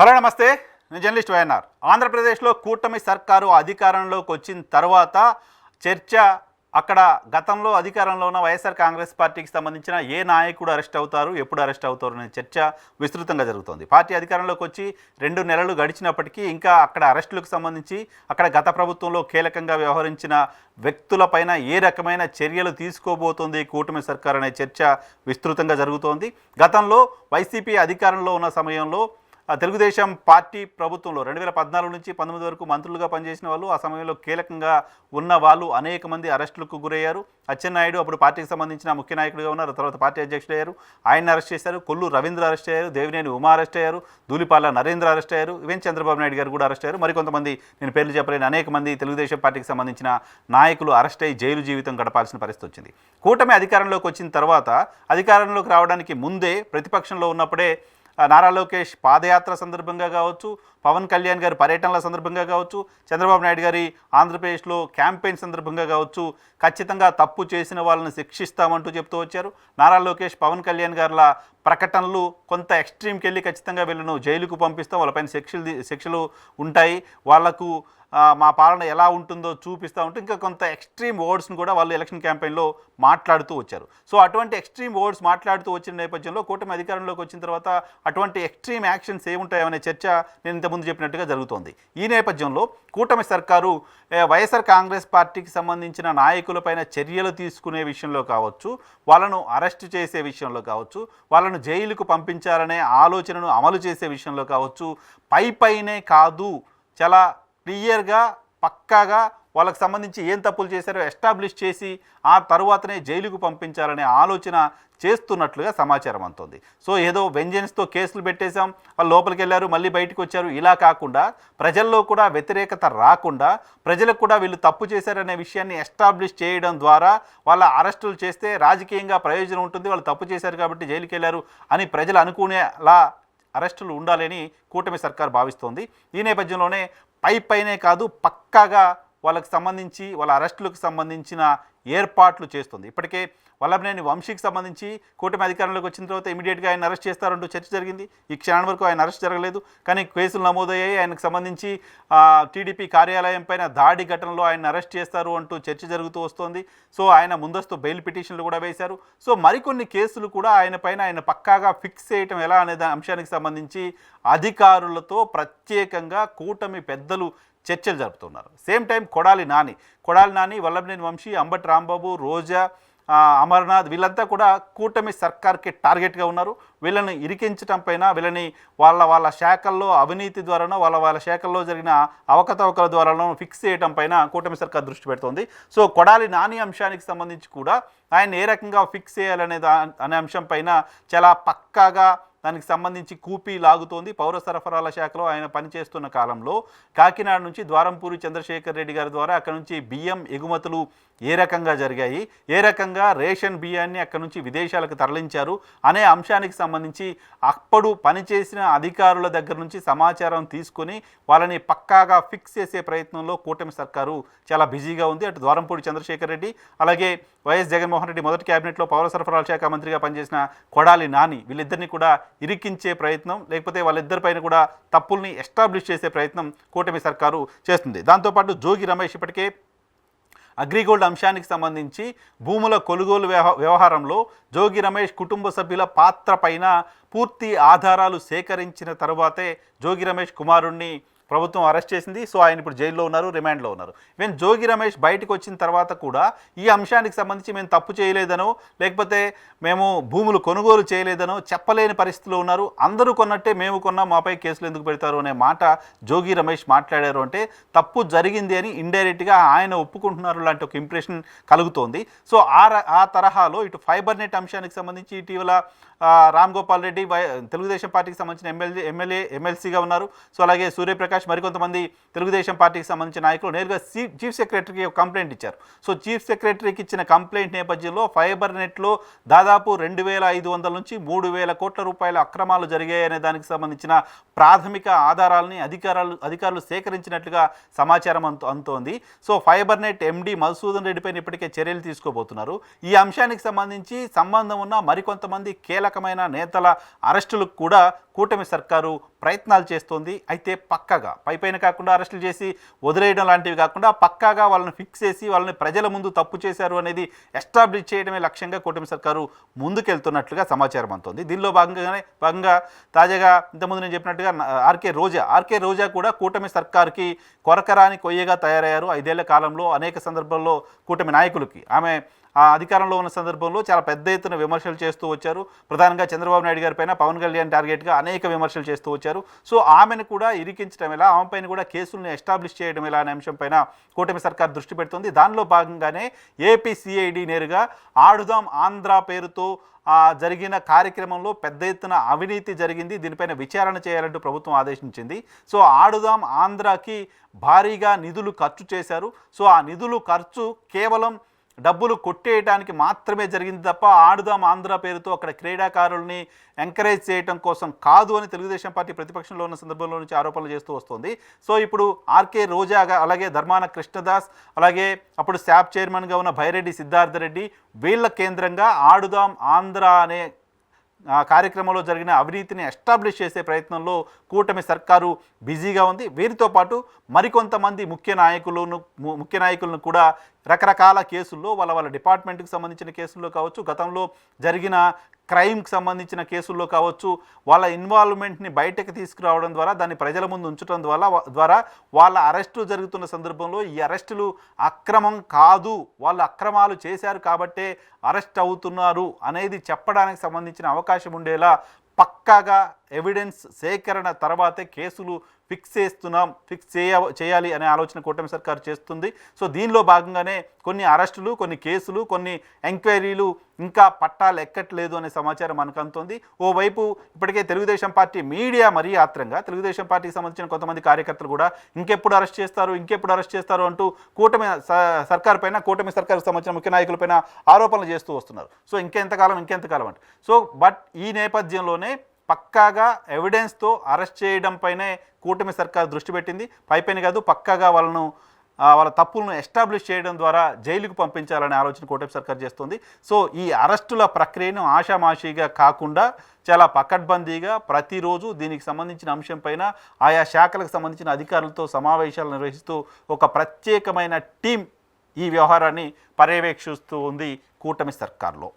Hello నమస్తే. నేను journalist YNR. ఆంధ్రప్రదేశ్లో కూటమి సర్కారు అధికారంలోకి వచ్చిన తర్వాత చర్చ అక్కడ గతంలో అధికారంలో ఉన్న వైఎస్ఆర్ కాంగ్రెస్ పార్టీకి సంబంధించిన ఏ నాయకుడు అరెస్ట్ అవుతారు ఎప్పుడు అరెస్ట్ అవుతారు అనే చర్చ విస్తృతంగా జరుగుతోంది. పార్టీ అధికారంలోకి వచ్చి రెండు నెలలు గడిచినప్పటికీ ఇంకా అక్కడ అరెస్టులకు సంబంధించి అక్కడ గత ప్రభుత్వంలో కీలకంగా వ్యవహరించిన వ్యక్తులపైన ఏ రకమైన చర్యలు తీసుకోబోతోంది కూటమి సర్కార్ అనే చర్చ విస్తృతంగా జరుగుతోంది. గతంలో వైసీపీ అధికారంలో ఉన్న సమయంలో తెలుగుదేశం పార్టీ ప్రభుత్వంలో రెండు వేల పద్నాలుగు నుంచి పంతొమ్మిది వరకు మంత్రులుగా పనిచేసిన వాళ్ళు ఆ సమయంలో కీలకంగా ఉన్న వాళ్ళు అనేక మంది అరెస్టులకు గురయ్యారు. అచ్చెన్నాయుడు అప్పుడు పార్టీకి సంబంధించిన ముఖ్య నాయకుడిగా ఉన్నారు తర్వాత పార్టీ అధ్యక్షుడు అయ్యారు. ఆయన అరెస్ట్ చేశారు కొల్లు రవీంద్ర అరెస్ట్ అయ్యారు దేవినేని ఉమా అరెస్ట్ అయ్యారు దూలిపాల నరేంద్ర అరెస్ట్ అయ్యారు ఈవెన్ చంద్రబాబు నాయుడు గారు కూడా అరెస్ట్ అయ్యారు. మరికొంతమంది నేను పేర్లు చెప్పలేని అనేక మంది తెలుగుదేశం పార్టీకి సంబంధించిన నాయకులు అరెస్ట్ అయ్యి జైలు జీవితం గడపాల్సిన పరిస్థితి వచ్చింది. కూటమి అధికారంలోకి వచ్చిన తర్వాత అధికారంలోకి రావడానికి ముందే ప్రతిపక్షంలో ఉన్నప్పుడే నారా లోకేష్ పాదయాత్ర సందర్భంగా కావచ్చు పవన్ కళ్యాణ్ గారి పర్యటనల సందర్భంగా కావచ్చు చంద్రబాబు నాయుడు గారి ఆంధ్రప్రదేశ్లో క్యాంపెయిన్ సందర్భంగా కావచ్చు ఖచ్చితంగా తప్పు చేసిన వాళ్ళని శిక్షిస్తామంటూ చెప్తూ వచ్చారు. నారా లోకేష్ పవన్ కళ్యాణ్ గారిల ప్రకటనలు కొంత ఎక్స్ట్రీమ్కి వెళ్ళి ఖచ్చితంగా వీళ్ళను జైలుకు పంపిస్తాం. వాళ్ళపైన శిక్షలు శిక్షలు ఉంటాయి. వాళ్ళకు మా పాలన ఎలా ఉంటుందో చూపిస్తూ ఉంటే ఇంకా కొంత ఎక్స్ట్రీమ్ వర్డ్స్ని కూడా వాళ్ళు ఎలక్షన్ క్యాంపెయిన్లో మాట్లాడుతూ వచ్చారు. సో అటువంటి ఎక్స్ట్రీమ్ వర్డ్స్ మాట్లాడుతూ వచ్చిన నేపథ్యంలో కూటమి అధికారంలోకి వచ్చిన తర్వాత అటువంటి ఎక్స్ట్రీమ్ యాక్షన్స్ ఏముంటాయనే చర్చ నేను ఇంతకుముందు చెప్పినట్టుగా జరుగుతోంది. ఈ నేపథ్యంలో కూటమి సర్కారు వైఎస్ఆర్ కాంగ్రెస్ పార్టీకి సంబంధించిన నాయకులపైన చర్యలు తీసుకునే విషయంలో కావచ్చు వాళ్ళను అరెస్ట్ చేసే విషయంలో కావచ్చు వాళ్ళను జైలుకు పంపించాలనే ఆలోచనను అమలు చేసే విషయంలో కావచ్చు పై పైనే కాదు చాలా క్లియర్గా పక్కాగా వాళ్ళకి సంబంధించి ఏం తప్పులు చేశారో ఎస్టాబ్లిష్ చేసి ఆ తరువాతనే జైలుకు పంపించాలనే ఆలోచన చేస్తున్నట్లుగా సమాచారం అంతుంది సో ఏదో వెంజెన్స్తో కేసులు పెట్టేశాం వాళ్ళు లోపలికి వెళ్ళారు మళ్ళీ బయటకు వచ్చారు ఇలా కాకుండా ప్రజల్లో కూడా వ్యతిరేకత రాకుండా ప్రజలకు కూడా వీళ్ళు తప్పు చేశారనే విషయాన్ని ఎస్టాబ్లిష్ చేయడం ద్వారా వాళ్ళ అరెస్టులు చేస్తే రాజకీయంగా ప్రయోజనం ఉంటుంది వాళ్ళు తప్పు చేశారు కాబట్టి జైలుకి వెళ్ళారు అని ప్రజలు అనుకునేలా అరెస్టులు ఉండాలని కూటమి సర్కార్ భావిస్తోంది. ఈ నేపథ్యంలోనే పై పైనే కాదు పక్కాగా వాళ్ళకి సంబంధించి వాళ్ళ అరెస్టులకు సంబంధించిన ఏర్పాట్లు చేస్తుంది. ఇప్పటికే వల్లభనేని వంశీకి సంబంధించి కూటమి అధికారంలోకి వచ్చిన తర్వాత ఇమీడియట్గా ఆయన అరెస్ట్ చేస్తారంటూ చర్చ జరిగింది. ఈ క్షణం వరకు ఆయన అరెస్ట్ జరగలేదు. కానీ కేసులు నమోదయ్యాయి. ఆయనకు సంబంధించి టీడీపీ కార్యాలయం పైన దాడి ఘటనలో ఆయన అరెస్ట్ చేస్తారు అంటూ చర్చ జరుగుతూ వస్తోంది. సో ఆయన ముందస్తు బెయిల్ పిటిషన్లు కూడా వేశారు. సో మరికొన్ని కేసులు కూడా ఆయన పైన ఆయన పక్కాగా ఫిక్స్ చేయటం ఎలా అనే అంశానికి సంబంధించి అధికారులతో ప్రత్యేకంగా కూటమి పెద్దలు చర్చలు జరుపుతున్నారు. సేమ్ టైం కొడాలి నాని కొడాలి నాని వల్లభనేని వంశీ అంబటి రాంబాబు రోజా అమర్నాథ్ వీళ్ళంతా కూడా కూటమి సర్కార్కి టార్గెట్గా ఉన్నారు. వీళ్ళని ఇరికించటం పైన వీళ్ళని వాళ్ళ వాళ్ళ శాఖల్లో అవినీతి ద్వారానో వాళ్ళ వాళ్ళ శాఖల్లో జరిగిన అవకతవకల ద్వారానో ఫిక్స్ చేయడం పైన కూటమి సర్కార్ దృష్టి పెడుతోంది. సో కొడాలి నాని అంశానికి సంబంధించి కూడా ఆయన ఏ రకంగా ఫిక్స్ చేయాలనే దా అనే అంశం పైన చాలా పక్కాగా దానికి సంబంధించి కూపీ లాగుతోంది పౌర సరఫరాల శాఖలో ఆయన పనిచేస్తున్న కాలంలో. కాకినాడ నుంచి ద్వారంపూరి చంద్రశేఖర్ రెడ్డి గారి ద్వారా అక్కడ నుంచి బియ్యం ఎగుమతులు ఏ రకంగా జరిగాయి? ఏ రకంగా రేషన్ బియ్యాన్ని అక్కడి నుంచి విదేశాలకు తరలించారు? అనే అంశానికి సంబంధించి అప్పుడు పనిచేసిన అధికారుల దగ్గర నుంచి సమాచారం తీసుకొని వాళ్ళని పక్కాగా ఫిక్స్ చేసే ప్రయత్నంలో కూటమి సర్కారు చాలా బిజీగా ఉంది. అటు ద్వారంపూడి చంద్రశేఖర్ రెడ్డి అలాగే వైఎస్ జగన్మోహన్ రెడ్డి మొదటి కేబినెట్లో పౌర సరఫరాల శాఖ మంత్రిగా పనిచేసిన కొడాలి నాని వీళ్ళిద్దరిని కూడా ఇరికించే ప్రయత్నం లేకపోతే వాళ్ళిద్దరిపైన కూడా తప్పుల్ని ఎస్టాబ్లిష్ చేసే ప్రయత్నం కూటమి సర్కారు చేస్తుంది. దాంతోపాటు జోగి రమేష్ ఇప్పటికే అగ్రిగోల్డ్ అంశానికి సంబంధించి భూముల కొనుగోలు వ్యవహారంలో జోగి రమేష్ కుటుంబ సభ్యుల పాత్ర పైన పూర్తి ఆధారాలు సేకరించిన తరువాతే జోగి రమేష్ కుమారుణ్ణి ప్రభుత్వం అరెస్ట్ చేసింది సో ఆయన ఇప్పుడు జైల్లో ఉన్నారు రిమాండ్లో ఉన్నారు. ఈవెన్ జోగి రమేష్ బయటకు వచ్చిన తర్వాత కూడా ఈ అంశానికి సంబంధించి మేము తప్పు చేయలేదనో లేకపోతే మేము భూములు కొనుగోలు చేయలేదనో చెప్పలేని పరిస్థితిలో ఉన్నారు. అందరూ కొన్నట్టే మేము కొన్నా మాపై కేసులు ఎందుకు పెడతారు అనే మాట జోగి రమేష్ మాట్లాడారు అంటే తప్పు జరిగింది అని ఇండైరెక్ట్గా ఆయన ఒప్పుకుంటున్నారు లాంటి ఒక ఇంప్రెషన్ కలుగుతోంది. సో ఆ ర- ఆ తరహాలో ఇటు ఫైబర్ నెట్ అంశానికి సంబంధించి ఇటీవల రామ్ గోపాల్ రెడ్డి తెలుగుదేశం పార్టీకి సంబంధించిన ఎమ్మెల్యే ఎమ్మెల్యే ఎమ్మెల్సీగా ఉన్నారు. సో అలాగే సూర్యప్రకాష్ ప్రకాష్ మరికొంతమంది తెలుగుదేశం పార్టీకి సంబంధించిన నాయకులు నేరుగా చీఫ్ సెక్రటరీకి ఒక కంప్లైంట్ ఇచ్చారు. సో చీఫ్ సెక్రటరీకి ఇచ్చిన కంప్లైంట్ నేపథ్యంలో ఫైబర్ నెట్లో దాదాపు రెండు వేల ఐదు వందల నుంచి మూడు వేల కోట్ల రూపాయల అక్రమాలు జరిగాయనే దానికి సంబంధించిన ప్రాథమిక ఆధారాలని అధికారులు అధికారులు సేకరించినట్లుగా సమాచారం అంత అంతోంది so fiber net MD Madhusudan రెడ్డిపైన ఇప్పటికే చర్యలు తీసుకోబోతున్నారు. ఈ అంశానికి సంబంధించి సంబంధం ఉన్న మరికొంతమంది కీలకమైన నేతల అరెస్టులకు కూడా కూటమి సర్కారు ప్రయత్నాలు చేస్తోంది. అయితే పక్కగా పైపైన కాకుండా అరెస్టులు చేసి వదిలేయడం లాంటివి కాకుండా పక్కాగా వాళ్ళని ఫిక్స్ చేసి వాళ్ళని ప్రజల ముందు తప్పు చేశారు అనేది ఎస్టాబ్లిష్ చేయడమే లక్ష్యంగా కూటమి సర్కారు ముందుకెళ్తున్నట్లుగా సమాచారం అంతోంది దీనిలో భాగంగానే భాగంగా తాజాగా ఇంతకుముందు నేను చెప్పినట్టుగా ఆర్కే రోజా. ఆర్కే రోజా కూడా కూటమి సర్కార్కి కొరకరాని కొయ్యగా తయారయ్యారు. ఐదేళ్ళ కాలంలో అనేక సందర్భాల్లో కూటమి నాయకులకి. ఆమె ఆ అధికారంలో ఉన్న సందర్భంలో చాలా పెద్ద ఎత్తున విమర్శలు చేస్తూ వచ్చారు. ప్రధానంగా చంద్రబాబు నాయుడు గారి పైన పవన్ కళ్యాణ్ టార్గెట్గా అనేక విమర్శలు చేస్తూ వచ్చారు. సో ఆమెను కూడా ఇరికించడం ఎలా ఆమె పైన కూడా కేసులను ఎస్టాబ్లిష్ చేయడం ఎలా అనే అంశం పైన కూటమి సర్కార్ దృష్టి పెడుతుంది. దానిలో భాగంగానే ఏపీ సిఐడి నేరుగా ఆడుదాం ఆంధ్ర పేరుతో జరిగిన కార్యక్రమంలో పెద్ద ఎత్తున అవినీతి జరిగింది. దీనిపైన విచారణ చేయాలంటూ ప్రభుత్వం ఆదేశించింది. సో ఆడుదాం ఆంధ్రాకి భారీగా నిధులు ఖర్చు చేశారు. సో ఆ నిధులు ఖర్చు కేవలం డబ్బులు కొట్టేయడానికి మాత్రమే జరిగింది తప్ప ఆడుదాం ఆంధ్ర పేరుతో అక్కడ క్రీడాకారుల్ని ఎంకరేజ్ చేయడం కోసం కాదు అని తెలుగుదేశం పార్టీ ప్రతిపక్షంలో ఉన్న సందర్భంలో నుంచి ఆరోపణలు చేస్తూ వస్తుంది. సో ఇప్పుడు ఆర్కే రోజాగా అలాగే ధర్మాన కృష్ణదాస్ అలాగే అప్పుడు శాప్ చైర్మన్గా ఉన్న భైరెడ్డి సిద్ధార్థ రెడ్డి వీళ్ళ కేంద్రంగా ఆడుదాం ఆంధ్ర అనే కార్యక్రమంలో జరిగిన అవినీతిని ఎస్టాబ్లిష్ చేసే ప్రయత్నంలో కూటమి సర్కారు బిజీగా ఉంది. వీరితో పాటు మరికొంతమంది ముఖ్య నాయకులను ము- ముఖ్య నాయకులను కూడా రకరకాల కేసుల్లో వాళ్ళ వాళ్ళ డిపార్ట్మెంట్కి సంబంధించిన కేసుల్లో కావచ్చు గతంలో జరిగిన క్రైమ్కి సంబంధించిన కేసుల్లో కావచ్చు వాళ్ళ ఇన్వాల్వ్మెంట్ని బయటకు తీసుకురావడం ద్వారా దాన్ని ప్రజల ముందు ఉంచడం ద్వారా ద్వారా వాళ్ళ అరెస్టు జరుగుతున్న సందర్భంలో ఈ అరెస్టులు అక్రమం కాదు వాళ్ళు అక్రమాలు చేశారు కాబట్టే అరెస్ట్ అవుతున్నారు అనేది చెప్పడానికి సంబంధించిన అవకాశం ఉండేలా పక్కాగా ఎవిడెన్స్ సేకరణ తర్వాతే కేసులు ఫిక్స్ చేస్తున్నాం ఫిక్స్ చేయ చేయాలి అనే ఆలోచన కూటమి సర్కారు చేస్తుంది. సో దీనిలో భాగంగానే కొన్ని అరెస్టులు కొన్ని కేసులు కొన్ని ఎంక్వైరీలు ఇంకా పట్టాలు ఎక్కట్లేదు అనే సమాచారం మనకు అందుతుంది ఓవైపు ఇప్పటికే తెలుగుదేశం పార్టీ మీడియా మరీ ఆత్రంగా తెలుగుదేశం పార్టీకి సంబంధించిన కొంతమంది కార్యకర్తలు కూడా ఇంకెప్పుడు అరెస్ట్ చేస్తారు ఇంకెప్పుడు అరెస్ట్ చేస్తారు అంటూ కూటమి స- సర్కార్ పైన కూటమి సర్కార్కి సంబంధించిన ముఖ్య నాయకులపైన ఆరోపణలు చేస్తూ వస్తున్నారు. సో ఇంకెంతకాలం ఇంకెంతకాలం అంటే. సో బట్ ఈ నేపథ్యంలోనే పక్కాగా ఎవిడెన్స్తో అరెస్ట్ చేయడం పైనే కూటమి సర్కార్ దృష్టి పెట్టింది. పైపైన కాదు పక్కాగా వాళ్ళను వాళ్ళ తప్పులను ఎస్టాబ్లిష్ చేయడం ద్వారా జైలుకు పంపించాలనే ఆలోచన కూటమి సర్కార్ చేస్తుంది. సో ఈ అరెస్టుల ప్రక్రియను ఆషామాషిగా కాకుండా చాలా పకడ్బందీగా ప్రతిరోజు దీనికి సంబంధించిన అంశం పైన ఆయా శాఖలకు సంబంధించిన అధికారులతో సమావేశాలు నిర్వహిస్తూ ఒక ప్రత్యేకమైన టీం ఈ వ్యవహారాన్ని పర్యవేక్షిస్తూ ఉంది కూటమి సర్కార్లో.